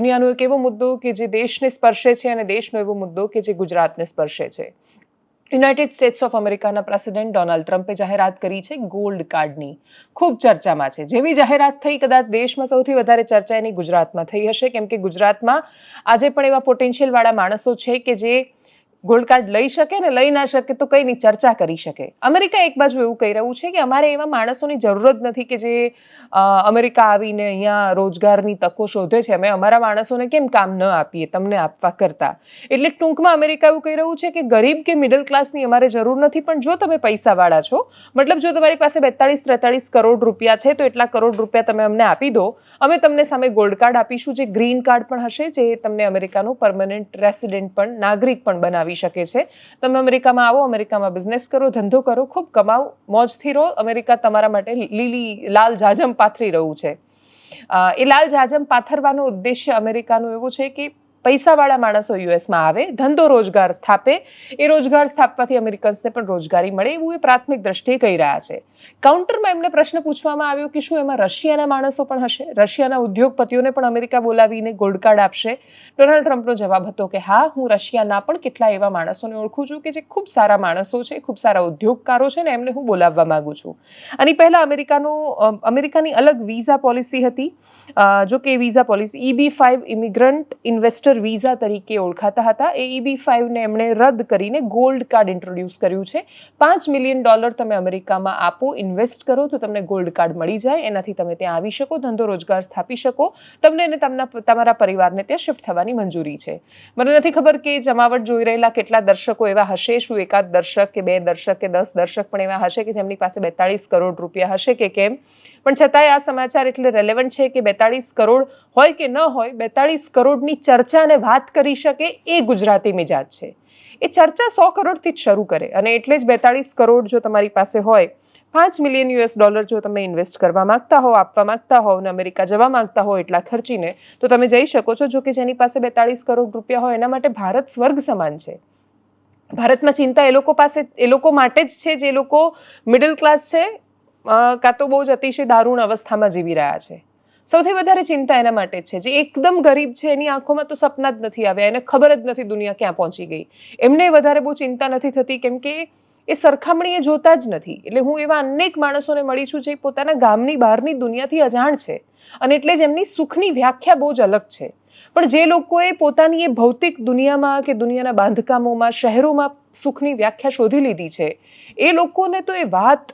દુનિયાનો એક એવો મુદ્દો કે જે દેશને સ્પર્શે છે અને દેશનો એવો મુદ્દો કે જે ગુજરાતને સ્પર્શે છે. યુનાઇટેડ સ્ટેટ્સ ઓફ અમેરિકાના પ્રેસિડેન્ટ ડોનાલ્ડ ટ્રમ્પે જાહેરાત કરી છે ગોલ્ડ કાર્ડની. ખૂબ ચર્ચામાં છે. જેવી જાહેરાત થઈ, કદાચ દેશમાં સૌથી વધારે ચર્ચા એની ગુજરાતમાં થઈ હશે, કેમ કે ગુજરાતમાં આજે પણ એવા પોટેન્શિયલવાળા માણસો છે કે જે ગોલ્ડ કાર્ડ લઈ શકે ને લઈ ના શકે તો કંઈ નહીં, ચર્ચા કરી શકે. અમેરિકા એક બાજુ એવું કહી રહ્યું છે કે અમારે એવા માણસોની જરૂર જ નથી કે જે અમેરિકા આવીને અહીંયા રોજગારની તકો શોધે છે. અમે અમારા માણસોને કેમ કામ ન આપીએ, તમને આપવા કરતાં? એટલે ટૂંકમાં અમેરિકા એવું કહી રહ્યું છે કે ગરીબ કે મિડલ ક્લાસની અમારે જરૂર નથી, પણ જો તમે પૈસાવાળા છો, મતલબ જો તમારી પાસે બેતાળીસ, ત્રેતાળીસ કરોડ રૂપિયા છે, તો એટલા કરોડ રૂપિયા તમે અમને આપી દો. અમે તમને સામે ગોલ્ડ કાર્ડ આપીશું, જે ગ્રીન કાર્ડ પણ હશે, જે તમને અમેરિકાનું પરમનન્ટ રેસિડેન્ટ પણ, નાગરિક પણ બનાવી શકે છે. તમે અમેરિકામાં આવો, અમેરિકામાં બિઝનેસ કરો, ધંધો કરો, ખૂબ કમાઓ, મોજથી રહો. અમેરિકા તમારા માટે લીલી, લાલ જાજમ પાથરી રહ્યું છે. એ લાલ જાજમ પાથરવાનો ઉદ્દેશ્ય અમેરિકાનું એવું છે કે પૈસાવાળા માણસો યુએસમાં આવે, ધંધો રોજગાર સ્થાપે, એ રોજગાર સ્થાપવાથી અમેરિકન્સને પણ રોજગારી મળે એવું એ પ્રાથમિક દ્રષ્ટિએ કહી રહ્યા છે. કાઉન્ટરમાં એમને પ્રશ્ન પૂછવામાં આવ્યો કે શું એમાં રશિયાના માણસો પણ હશે? રશિયાના ઉદ્યોગપતિઓને પણ અમેરિકા બોલાવીને ગોલ્ડ આપશે? ડોનાલ્ડ ટ્રમ્પનો જવાબ હતો કે હા, હું રશિયાના પણ કેટલા એવા માણસોને ઓળખું છું કે જે ખૂબ સારા માણસો છે, ખૂબ સારા ઉદ્યોગકારો છે ને એમને હું બોલાવવા માંગુ છું. આની પહેલાં અમેરિકાનો અમેરિકાની અલગ વિઝા પોલિસી હતી. જો કે visa policy EB five immigrant investor visa તરીકે ઓળખાતા હતા. એ ઈબી ફાઇવને એમણે રદ કરીને ગોલ્ડ કાર્ડ ઇન્ટ્રોડ્યુસ કર્યું છે. પાંચ મિલિયન ડોલર તમે અમેરિકામાં આપો ઇન્વેસ્ટ કરો તો તમને ગોલ્ડ કાર્ડ મળી જાય. એનાથી તમે ત્યાં આવી શકો, ધંધો રોજગાર સ્થાપી શકો. તમને અને તમને તમારા પરિવારને ત્યાં શિફ્ટ થવાની મંજૂરી છે. મને નથી ખબર કે જમાવટ જોઈ રહેલા કેટલા દર્શકો એવા હશે, શું એકાદ દર્શક કે બે દર્શક કે દસ દર્શક પણ એવા હશે કે જેમની પાસે બેતાળીસ કરોડ રૂપિયા હશે કે કેમ? પણ છતાંય આ સમાચાર એટલે રેલેવન્ટ છે કે બેતાળીસ કરોડ હોય કે ન હોય, બેતાળીસ કરોડની ચર્ચા અને વાત કરી શકે એ ગુજરાતી મિજાજ છે. એ ચર્ચા સો કરોડથી જ શરૂ કરે અને એટલે જ બેતાળીસ કરોડ જો તમારી પાસે હોય, પાંચ મિલિયન યુએસ ડોલર જો તમે ઇન્વેસ્ટ કરવા માંગતા હો, આપવા માંગતા હો અને અમેરિકા જવા માંગતા હો એટલા ખર્ચીને, તો તમે જઈ શકો છો જો કે જેની પાસે બેતાળીસ કરોડ રૂપિયા હોય એના માટે ભારત સ્વર્ગ સમાન છે. ભારતમાં ચિંતા એ લોકો પાસે, એ લોકો માટે જ છે જે લોકો મિડલ ક્લાસ છે કાં તો બહુ જ અતિશય દારૂણ અવસ્થામાં જીવી રહ્યા છે. સૌથી વધારે ચિંતા એના માટે જ છે. જે એકદમ ગરીબ છે, એની આંખોમાં તો સપના જ નથી આવ્યા. એને ખબર જ નથી દુનિયા ક્યાં પહોંચી ગઈ. એમને વધારે બહુ ચિંતા નથી થતી, કેમ કે એ સરખામણીએ જોતા જ નથી. એટલે હું એવા અનેક માણસોને મળી છું જે પોતાના ગામની બહારની દુનિયાથી અજાણ છે. અને એટલે જ એમની સુખની વ્યાખ્યા બહુ જ અલગ છે. પણ જે લોકોએ પોતાની એ ભૌતિક દુનિયામાં કે દુનિયાના બાંધકામોમાં, શહેરોમાં સુખની વ્યાખ્યા શોધી લીધી છે, એ લોકોને તો એ વાત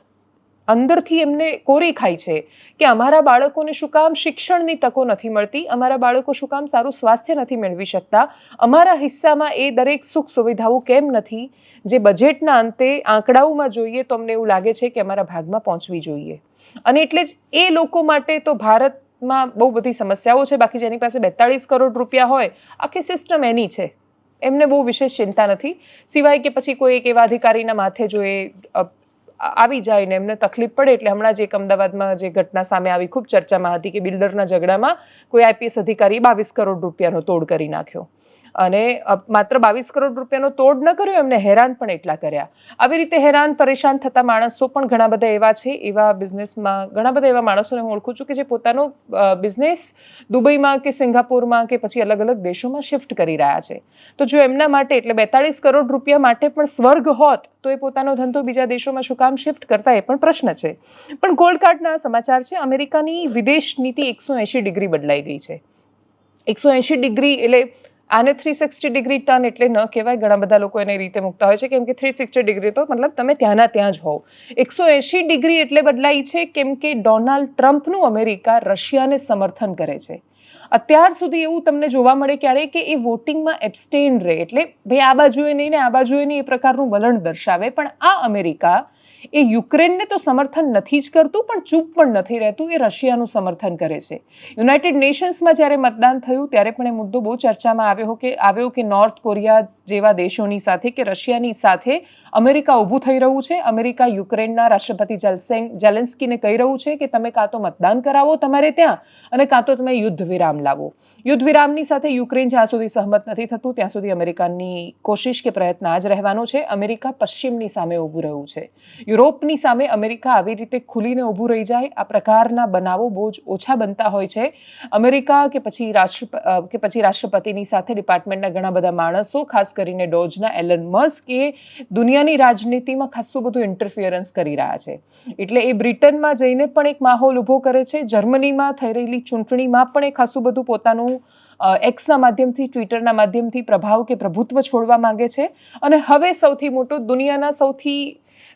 અંદરથી એમને કોરી ખાય છે કે અમારા બાળકોને શું કામ શિક્ષણની તકો નથી મળતી, અમારા બાળકો શું કામ સારું સ્વાસ્થ્ય નથી મેળવી શકતા, અમારા હિસ્સામાં એ દરેક સુખ સુવિધાઓ કેમ નથી? જે બજેટના અંતે આંકડાઓમાં જોઈએ તો અમને એવું લાગે છે કે અમારા ભાગમાં પહોંચવી જોઈએ. અને એટલે જ એ લોકો માટે તો ભારતમાં બહુ બધી સમસ્યાઓ છે, બાકી જેની પાસે બેતાળીસ કરોડ રૂપિયા હોય, આખી સિસ્ટમ એની છે. એમને બહુ વિશેષ ચિંતા નથી. સિવાય કે પછી કોઈ એક એવા અધિકારીના માથે જો એ આવી જાય ને એમને તકલીફ પડે એટલે હમણાં જ એક અમદાવાદમાં જે ઘટના સામે આવી, ખૂબ ચર્ચામાં હતી કે બિલ્ડરના ઝઘડામાં કોઈ આઈપીએસ અધિકારી બાવીસ કરોડ રૂપિયાનો તોડ કરી નાખ્યો. અને માત્ર બાવીસ કરોડ રૂપિયાનો તોડ ન કર્યો, એમને હેરાન પણ એટલા કર્યા. આવી રીતે હેરાન, પરેશાન થતા માણસો પણ ઘણા બધા એવા છે, એવા બિઝનેસમાં ઘણા બધા એવા માણસોને હું ઓળખું છું કે જે પોતાનો બિઝનેસ દુબઈમાં કે સિંગાપુરમાં કે પછી અલગ અલગ દેશોમાં શિફ્ટ કરી રહ્યા છે. તો જો એમના માટે એટલે બેતાળીસ કરોડ રૂપિયા માટે પણ સ્વર્ગ હોત, તો એ પોતાનો ધંધો બીજા દેશોમાં શું કામ શિફ્ટ કરતા એ પણ પ્રશ્ન છે. પણ ગોલ્ડ કાર્ડના સમાચાર છે, અમેરિકાની વિદેશ નીતિ એકસો એંશી ડિગ્રી બદલાઈ ગઈ છે. એકસો એંશી ડિગ્રી એટલે આને થ્રી સિક્સટી ડિગ્રી ટર્ન એટલે ન કહેવાય. ઘણા બધા લોકો એને રીતે મૂકતા હોય છે કેમ કે થ્રી સિક્સટી ડિગ્રી તો મતલબ તમે ત્યાંના ત્યાં જ હોવ. એકસો એંશી ડિગ્રી એટલે બદલાઈ છે કેમ કે ડોનાલ્ડ ટ્રમ્પનું અમેરિકા રશિયાને સમર્થન કરે છે. અત્યાર સુધી એવું તમને જોવા મળે ક્યારે કે એ વોટિંગમાં એબસ્ટેન રહે. એટલે ભાઈ આ બાજુએ નહીં ને આ બાજુએ નહીં એ પ્રકારનું વલણ દર્શાવે. પણ આ અમેરિકા એ યુક્રેનને તો સમર્થન નથી જ કરતું, પણ ચૂપ પણ નથી રહેતું, એ રશિયાનું સમર્થન કરે છે. યુનાઇટેડ નેશન્સમાં જ્યારે મતદાન થયું, ત્યારે પણ એ મુદ્દો બહુ ચર્ચામાં આવ્યો કે આવ્યો કે નોર્થ કોરિયા જેવા દેશોની સાથે કે રશિયાની સાથે અમેરિકા ઊભું થઈ રહ્યું છે. અમેરિકા યુક્રેનના રાષ્ટ્રપતિ જલસેન જેલેન્સ્કીને કહી રહ્યું છે કે તમે કાં તો મતદાન કરાવો તમારે ત્યાં અને કાં તો તમે યુદ્ધ વિરામ લાવો. યુદ્ધ વિરામની સાથે યુક્રેન જ્યાં સુધી સહમત નથી થતું, ત્યાં સુધી અમેરિકાની કોશિશ કે પ્રયત્ન આ જ રહેવાનો છે. અમેરિકા પશ્ચિમની સામે ઊભું રહ્યું છે. યુરોપની સામે અમેરિકા આવી રીતે ખુલીને ઊભું રહી જાય, આ પ્રકારના બનાવો બહુ જ ઓછા બનતા હોય છે. અમેરિકા કે પછી રાષ્ટ્ર કે પછી રાષ્ટ્રપતિની સાથે ડિપાર્ટમેન્ટના ઘણા બધા માણસો, ખાસ કરીને ડોજના એલન મસ્ક એ દુનિયાની રાજનીતિમાં ખાસું બધું ઇન્ટરફિયરન્સ કરી રહ્યા છે. એટલે એ બ્રિટનમાં જઈને પણ એક માહોલ ઊભો કરે છે. જર્મનીમાં થઈ રહેલી ચૂંટણીમાં પણ એ ખાસું બધું પોતાનું એક્સના માધ્યમથી ટ્વિટરના માધ્યમથી પ્રભાવ કે પ્રભુત્વ છોડવા માંગે છે. અને હવે સૌથી મોટું દુનિયાના સૌથી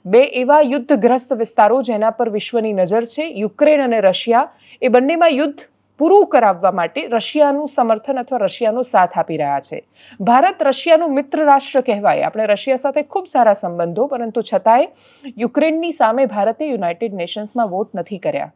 બે એવા યુદ્ધગ્રસ્ત વિસ્તારો જેના પર વિશ્વની નજર છે, યુક્રેન અને રશિયા, એ બંનેમાં યુદ્ધ પૂરું કરાવવા માટે રશિયાનું સમર્થન અથવા રશિયાનો સાથ આપી રહ્યા છે. ભારત રશિયાનું મિત્ર રાષ્ટ્ર કહેવાય. આપણે રશિયા સાથે ખૂબ સારા સંબંધો, પરંતુ છતાંય યુક્રેનની સામે ભારતે યુનાઇટેડ નેશન્સમાં વોટ નથી કર્યા.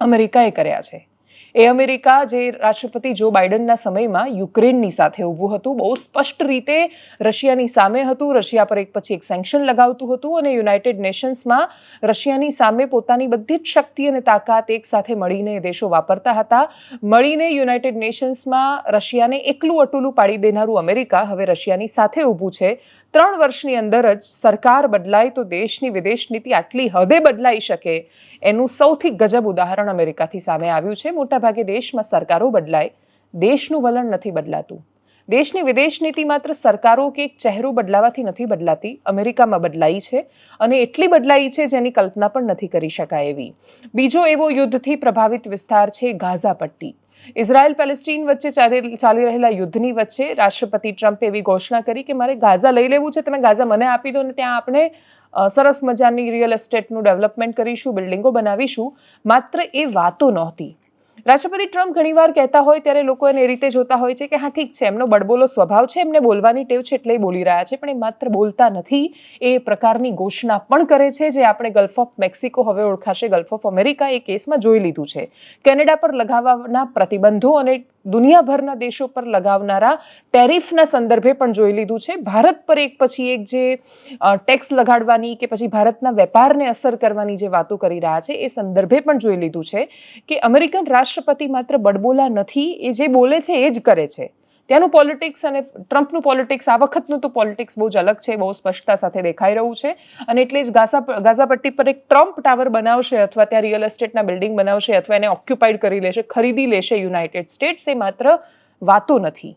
અમેરિકાએ કર્યા છે. એ અમેરિકા જે રાષ્ટ્રપતિ જો બાઇડનના સમયમાં યુક્રેનની સાથે ઊભું હતું, બહુ સ્પષ્ટ રીતે રશિયાની સામે હતું. રશિયા પર એક પછી એક સેન્કશન લગાવતું હતું અને યુનાઇટેડ નેશન્સમાં રશિયાની સામે પોતાની બધી જ શક્તિ અને તાકાત એક સાથે મળીને દેશો વાપરતા હતા. મળીને યુનાઇટેડ નેશન્સમાં રશિયાને એકલું અટુલું પાડી દેનારું અમેરિકા હવે રશિયાની સાથે ઊભું છે. ત્રણ વર્ષની અંદર જ સરકાર બદલાય તો દેશની વિદેશ નીતિ આટલી હદે બદલાઈ શકે. એનું સૌથી ગજબ ઉદાહરણ અમેરિકાથી સામે આવ્યું છે. મોટાભાગે દેશમાં સરકારો બદલાય, દેશનું વલણ નથી બદલાતું. દેશની વિદેશ નીતિ માત્ર સરકારો કે એક ચહેરો બદલાવાથી નથી બદલાતી, અમેરિકામાં બદલાઈ છે અને એટલી બદલાઈ છે જેની કલ્પના પણ નથી કરી શકાય એવી. બીજો એવો યુદ્ધથી પ્રભાવિત વિસ્તાર છે ગાઝા પટ્ટી. ઇઝરાયલ પેલેસ્ટીન વચ્ચે ચાલી રહેલા યુદ્ધની વચ્ચે રાષ્ટ્રપતિ ટ્રમ્પે એવી ઘોષણા કરી કે, મારે ગાઝા લઈ લેવું છે, તમે ગાઝા મને આપી દો ને ત્યાં આપણે સરસ મજાની રિયલ એસ્ટેટનું ડેવલપમેન્ટ કરીશું બિલ્ડિંગો બનાવીશું. માત્ર એ વાતો નહોતી. રાષ્ટ્રપતિ ટ્રમ્પ ઘણીવાર કહેતા હોય, ત્યારે લોકો એને એ રીતે જોતા હોય છે કે, હા, ઠીક છે, એમનો બડબોલો સ્વભાવ છે, એમને બોલવાની ટેવ છે એટલે બોલી રહ્યા છે, પણ એ માત્ર બોલતા નથી. એ પ્રકારની ઘોષણા પણ કરે છે જે આપણે ગલ્ફ ઓફ મેક્સિકો હવે ઓળખાશે. ગલ્ફ ઓફ અમેરિકા એ કેસમાં જોઈ લીધું છે. કેનેડા પર લગાવવાના પ્રતિબંધો અને દુનિયાભરના દેશો પર લગાવનારા ટેરિફના સંદર્ભે પણ જોઈ લીધું છે. ભારત પર એક પછી એક જે ટેક્સ લગાડવાની કે પછી ભારતના વેપારને અસર કરવાની જે વાતો કરી રહ્યા છે, એ સંદર્ભે પણ જોઈ લીધું છે કે અમેરિકન રાષ્ટ્રપતિ માત્ર બડબોલા નથી, એ જે બોલે છે એ જ કરે છે. ત્યાંનું પોલિટિક્સ અને ટ્રમ્પનું પોલિટિક્સ આ વખતનું તો પોલિટિક્સ બહુ જ અલગ છે, બહુ સ્પષ્ટતા સાથે દેખાઈ રહ્યું છે. અને એટલે જ ગાઝા ગાઝા પટ્ટી પર એક ટ્રમ્પ ટાવર બનાવશે અથવા ત્યાં રિયલ એસ્ટેટના બિલ્ડિંગ બનાવશે અથવા એને ઓક્યુપાઈડ કરી લેશે, ખરીદી લેશે યુનાઇટેડ સ્ટેટ્સ, એ માત્ર વાતો નથી.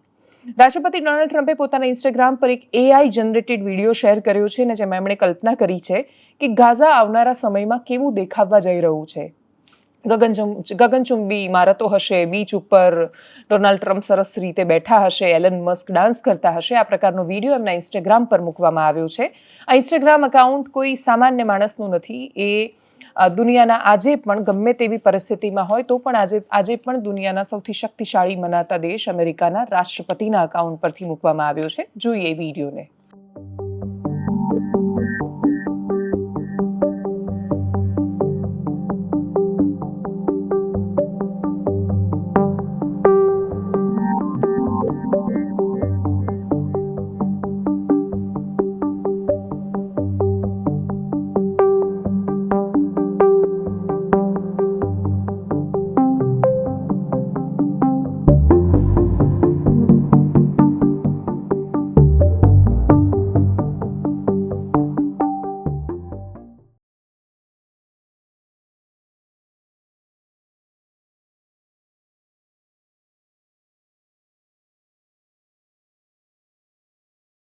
રાષ્ટ્રપતિ ડોનાલ્ડ ટ્રમ્પે પોતાના ઇન્સ્ટાગ્રામ પર એક એઆઈ જનરેટેડ વીડિયો શેર કર્યો છે અને જેમાં એમણે કલ્પના કરી છે કે ગાઝા આવનારા સમયમાં કેવું દેખાવા જઈ રહ્યું છે. ગગનચું ગગનચુંબી ઇમારતો હશે, બીચ ઉપર ડોનાલ્ડ ટ્રમ્પ સરસ રીતે બેઠા હશે, એલન મસ્ક ડાન્સ કરતા હશે, આ પ્રકારનો વીડિયો એમના ઇન્સ્ટાગ્રામ પર મૂકવામાં આવ્યો છે. આ ઇન્સ્ટાગ્રામ અકાઉન્ટ કોઈ સામાન્ય માણસનું નથી, એ દુનિયાના આજે પણ ગમે તેવી પરિસ્થિતિમાં હોય તો પણ આજે આજે પણ દુનિયાના સૌથી શક્તિશાળી મનાતા દેશ અમેરિકાના રાષ્ટ્રપતિના અકાઉન્ટ પરથી મૂકવામાં આવ્યો છે. જોઈએ વિડીયોને.